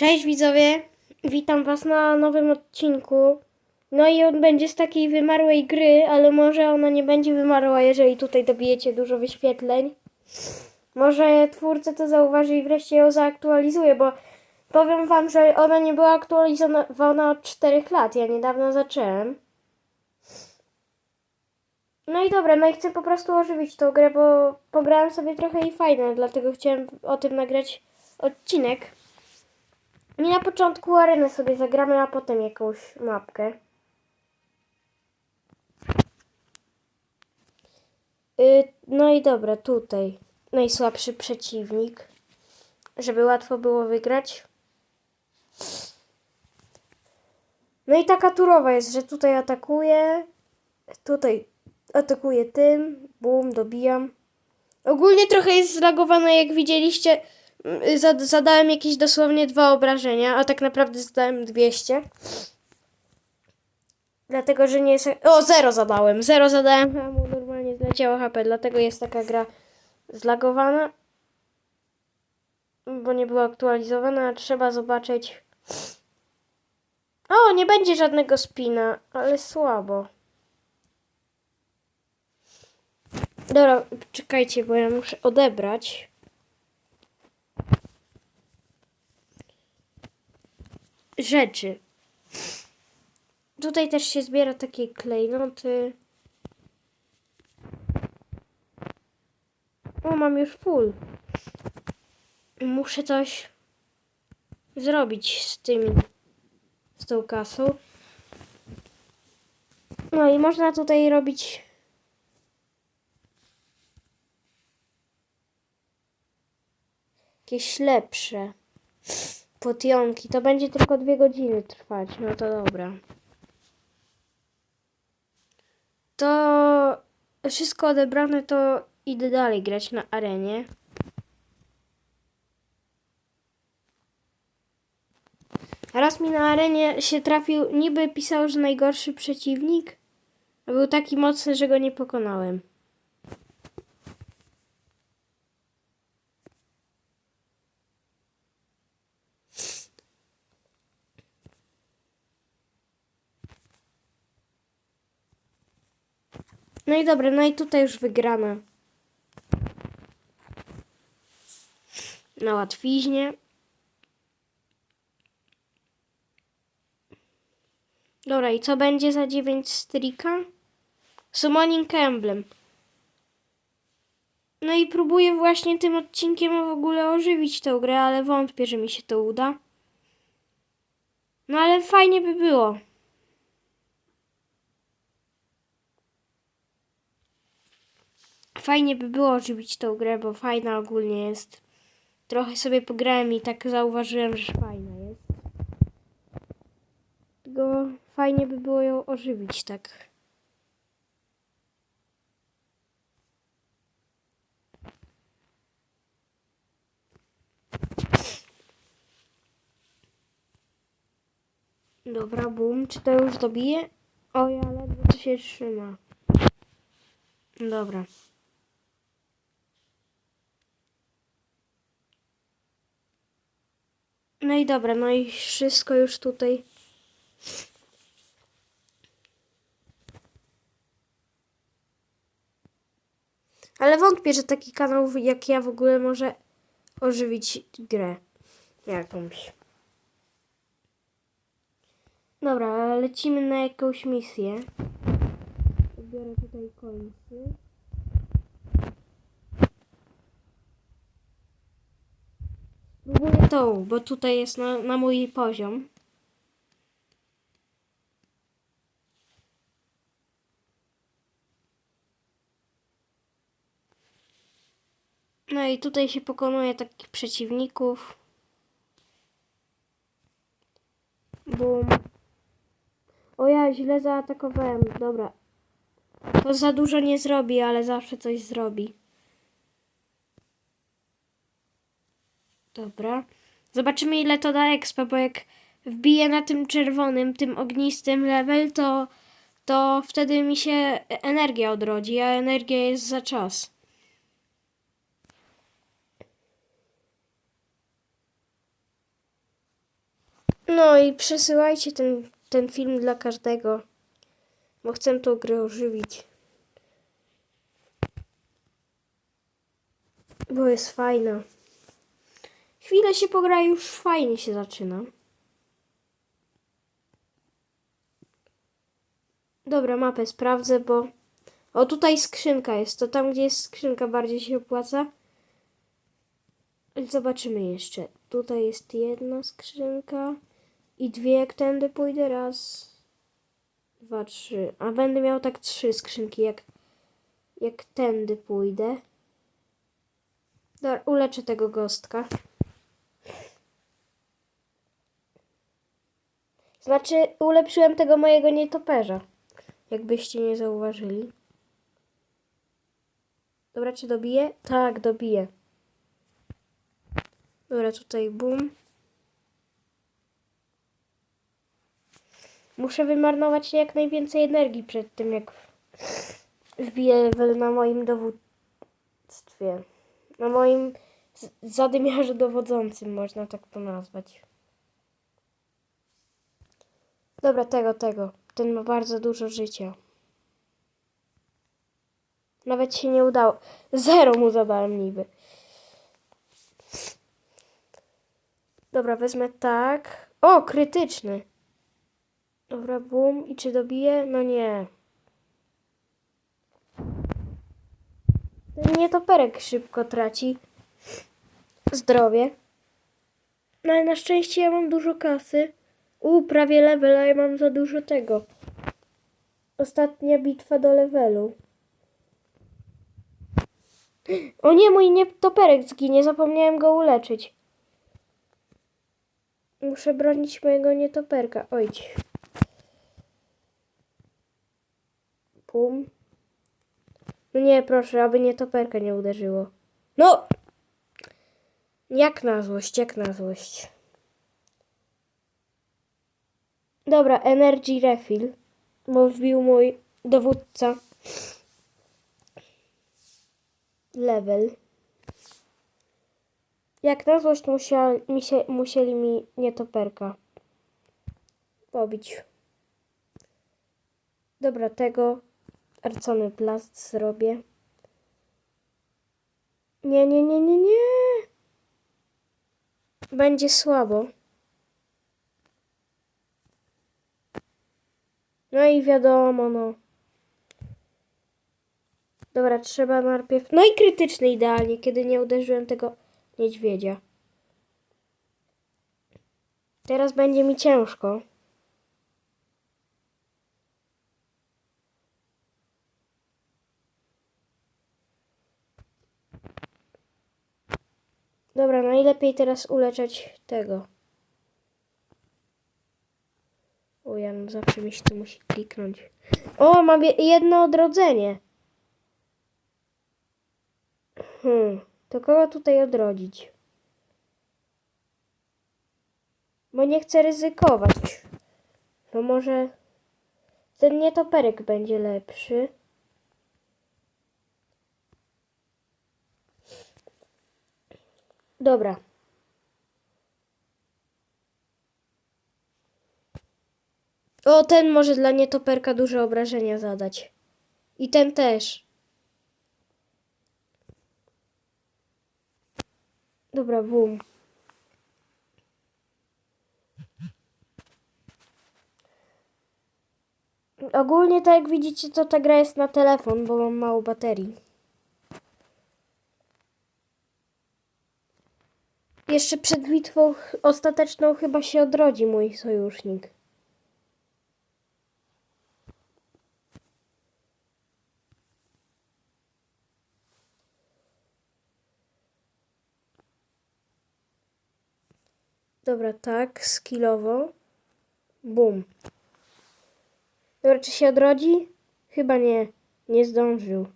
Cześć widzowie, witam was na nowym odcinku. No i on będzie z takiej wymarłej gry, ale może ona nie będzie wymarła, jeżeli tutaj dobijecie dużo wyświetleń. Może twórca to zauważy i wreszcie ją zaaktualizuje, bo powiem wam, że ona nie była aktualizowana od 4 lat. Ja niedawno zacząłem. No i dobra, no i chcę po prostu ożywić tą grę, bo pograłem sobie trochę i fajne, dlatego chciałem o tym nagrać odcinek. I na początku arenę sobie zagramy, a potem jakąś mapkę. Y, no i dobra, tutaj najsłabszy przeciwnik, żeby łatwo było wygrać. No i taka turowa jest, że tutaj atakuję, tutaj atakuję tym, bum, dobijam. Ogólnie trochę jest zlagowane, jak widzieliście. Zad zadałem jakieś dosłownie dwa obrażenia, a tak naprawdę zadałem 200. Dlatego, że nie jest. O, zero zadałem. Zero zadałem, a mu normalnie zleciało HP. Dlatego jest taka gra zlagowana. Bo nie była aktualizowana. Trzeba zobaczyć. O, nie będzie żadnego spina, ale słabo. Dobra, czekajcie, bo ja muszę odebrać. Rzeczy. Tutaj też się zbiera takie klejnoty. O, mam już full. Muszę coś zrobić z tymi, z tą kasą. No i można tutaj robić jakieś lepsze potionki. To będzie tylko dwie godziny trwać. No to dobra. To wszystko odebrane, to idę dalej grać na arenie. Raz mi na arenie się trafił, niby pisał, że najgorszy przeciwnik. Był taki mocny, że go nie pokonałem. No i dobra, no i tutaj już wygrana. Na łatwiźnie. Dobra, i co będzie za 9 strika? Summoning Emblem. No i próbuję właśnie tym odcinkiem w ogóle ożywić tę grę, ale wątpię, że mi się to uda. No ale fajnie by było. Fajnie by było ożywić tą grę, bo fajna ogólnie jest. Trochę sobie pograłem i tak zauważyłem, że fajna jest. Tylko fajnie by było ją ożywić tak. Dobra, bum. Czy to już dobije? Oj, ale to się trzyma. Dobra. No i dobra, no i wszystko już tutaj. Ale wątpię, że taki kanał jak ja w ogóle może ożywić grę jakąś. Dobra, lecimy na jakąś misję. Biorę tutaj końcy. Spróbuję tą, bo tutaj jest na, na mój poziom. No i tutaj się pokonuje takich przeciwników. Bum. O ja źle zaatakowałem. Dobra. To za dużo nie zrobi, ale zawsze coś zrobi. Dobra. Zobaczymy ile to da expa, bo jak wbiję na tym czerwonym, tym ognistym level, to, to wtedy mi się energia odrodzi, a energia jest za czas. No i przesyłajcie ten, ten film dla każdego, bo chcę tą grę ożywić. Bo jest fajna. Chwilę się pogra już fajnie się zaczyna. Dobra, mapę sprawdzę, bo... O, tutaj skrzynka jest. To tam, gdzie jest skrzynka, bardziej się opłaca. Zobaczymy jeszcze. Tutaj jest jedna skrzynka i dwie, jak tędy pójdę. Raz, dwa, trzy. A będę miał tak trzy skrzynki, jak, jak tędy pójdę. Dobra, uleczę tego gostka. Znaczy, ulepszyłem tego mojego nietoperza. Jakbyście nie zauważyli. Dobra, czy dobiję? Tak, dobiję. Dobra, tutaj boom. Muszę wymarnować jak najwięcej energii przed tym, jak wbiję level na moim dowództwie. Na moim zadymiarzu dowodzącym, można tak to nazwać. Dobra, tego, tego. Ten ma bardzo dużo życia. Nawet się nie udało. Zero mu zadałem niby. Dobra, wezmę tak. O, krytyczny. Dobra, boom. I czy dobiję? No nie. Ten nietoperek szybko traci zdrowie. No ale na szczęście ja mam dużo kasy. U, prawie level, a ja mam za dużo tego. Ostatnia bitwa do levelu. O nie, mój nietoperek zginie, zapomniałem go uleczyć. Muszę bronić mojego nietoperka. Ojdź. Pum. No nie, proszę, aby nietoperka nie uderzyło. No! Jak na złość, jak na złość. Dobra, energy refill. Bo wbił mój dowódca. Level. Jak na złość musiał, mi się, musieli mi nietoperka pobić. Dobra, tego arcony plast zrobię. Nie, nie, nie, nie, nie. Będzie słabo. No i wiadomo, no. Dobra, trzeba najpierw... No i krytyczny idealnie, kiedy nie uderzyłem tego niedźwiedzia. Teraz będzie mi ciężko. Dobra, najlepiej teraz uleczać tego. O, ja no zawsze mi się tu musi kliknąć. O, mam je- jedno odrodzenie. Hmm, to kogo tutaj odrodzić? Bo nie chcę ryzykować. No może ten nietoperek będzie lepszy. Dobra. O, ten może dla nietoperka duże obrażenia zadać. I ten też. Dobra, boom. Ogólnie tak jak widzicie, to ta gra jest na telefon, bo mam mało baterii. Jeszcze przed bitwą ostateczną chyba się odrodzi mój sojusznik. Dobra, tak, skillowo. Bum. Dobra, czy się odrodzi? Chyba nie. Nie zdążył.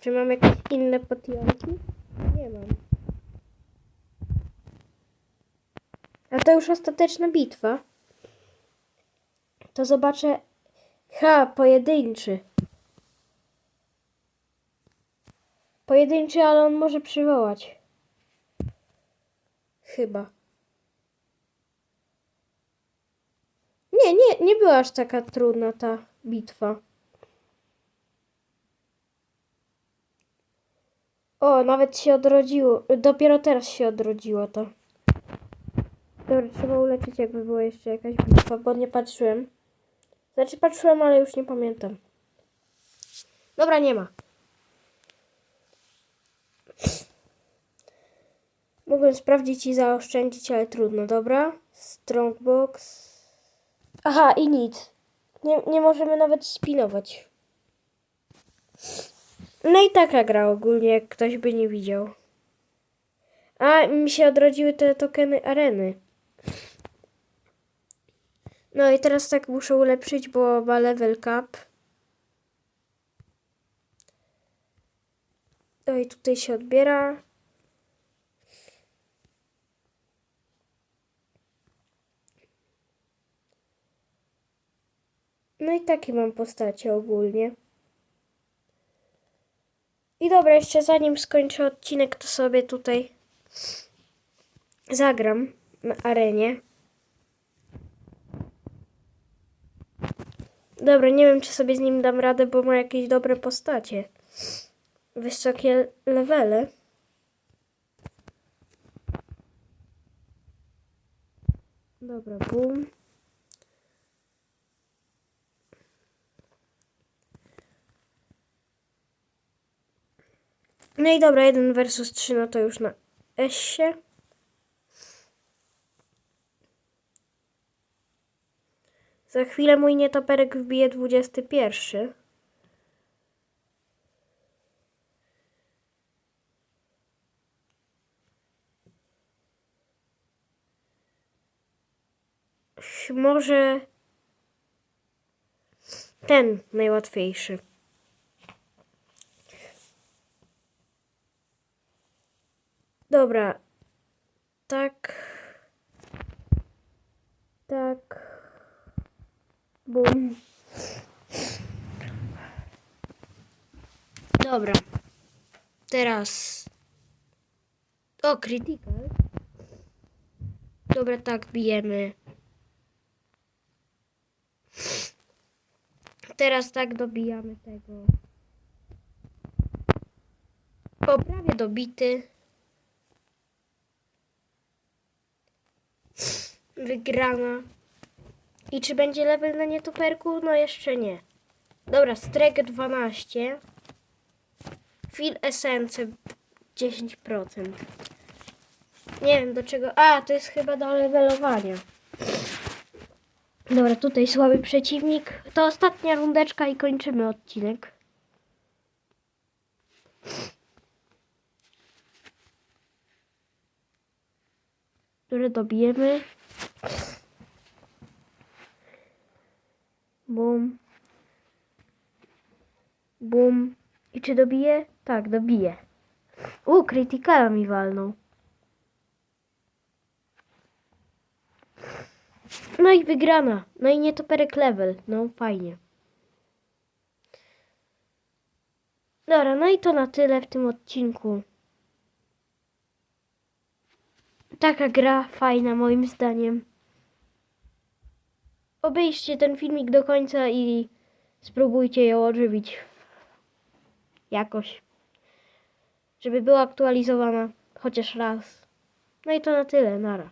Czy mam jakieś inne potionki? Nie mam. A to już ostateczna bitwa. To zobaczę. Ha, pojedynczy. Pojedynczy, ale on może przywołać. Chyba. Nie, nie, nie była aż taka trudna ta bitwa. O, nawet się odrodziło. Dopiero teraz się odrodziło to. Dobra, trzeba uleczyć, jakby była jeszcze jakaś bitwa, bo nie patrzyłem. Znaczy patrzyłem, ale już nie pamiętam. Dobra, nie ma. Mogłem sprawdzić i zaoszczędzić, ale trudno, dobra? Strongbox. Aha, i nic. Nie, nie możemy nawet spinować. No i taka gra ogólnie, jak ktoś by nie widział. A, mi się odrodziły te tokeny areny. No i teraz tak muszę ulepszyć, bo ma level cap. No i tutaj się odbiera. No i takie mam postacie ogólnie. I dobra, jeszcze zanim skończę odcinek, to sobie tutaj zagram na arenie. Dobra, nie wiem, czy sobie z nim dam radę, bo ma jakieś dobre postacie. Wysokie levele. Dobra, boom. No i dobra, 1 versus 3, no to już na S-ie. Za chwilę mój nietoperek wbije 21. Ch- Może ten najłatwiejszy. Dobra. Tak. Tak. Bum. Dobra. Teraz. O, critical. Dobra, tak, bijemy. Teraz tak dobijamy tego. O, prawie dobity. Wygrana. I czy będzie level na nietoperku? No jeszcze nie. Dobra, Strek 12. Fil Essence 10%. Nie wiem do czego. A, to jest chyba do levelowania. Dobra, tutaj słaby przeciwnik. To ostatnia rundeczka i kończymy odcinek. Które dobijemy. Bum. Bum. I czy dobije? Tak, dobije. U, krytykala mi walnął. No i wygrana. No i nietoperek level. No fajnie. Dobra, no i to na tyle w tym odcinku. Taka gra fajna moim zdaniem. Obejrzcie ten filmik do końca i spróbujcie ją ożywić jakoś, żeby była aktualizowana chociaż raz. No i to na tyle, nara.